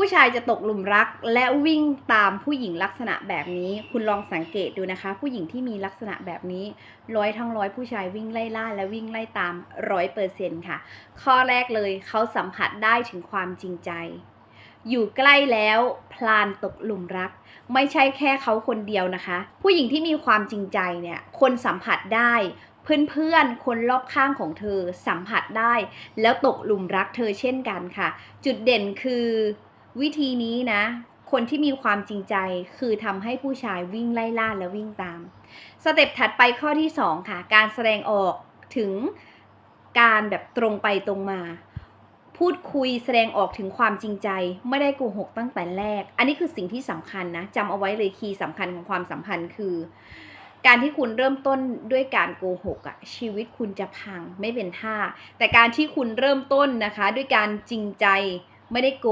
ผู้ชายจะตกหลุมรักและวิ่งตามผู้หญิงลักษณะแบบนี้ คุณลองสังเกตดูนะคะ ผู้หญิงที่มีลักษณะแบบนี้ร้อยทั้งร้อยผู้ชายวิ่งไล่ล่าและวิ่งไล่ตามร้อยเปอร์เซ็นค่ะ ข้อแรกเลยเขาสัมผัสได้ถึงความจริงใจ อยู่ใกล้แล้วพลานตกหลุมรัก ไม่ใช่แค่เขาคนเดียวนะคะ ผู้หญิงที่มีความจริงใจเนี่ยคนสัมผัสได้เพื่อนๆ คนรอบข้างของเธอสัมผัสได้ แล้วตกหลุมรักเธอเช่นกันค่ะ จุดเด่นคือ วิธีนี้นะ คนที่มีความจริงใจคือทำให้ผู้ชายวิ่งไล่ล่าและวิ่งตาม สเต็ปถัดไปข้อที่2ค่ะการแสดงออกถึงการแบบตรงไปตรงมา พูดคุยแสดงออกถึงความจริงใจ ไม่ได้โกหกตั้งแต่แรก อันนี้คือสิ่งที่สำคัญนะจำเอาไว้เลยคีย์สำคัญของความสัมพันธ์คือ การที่คุณเริ่มต้นด้วยการโกหกอะชีวิตคุณจะพังไม่เป็นท่า แต่การที่คุณเริ่มต้นนะคะ ด้วยการจริงใจไม่ได้โก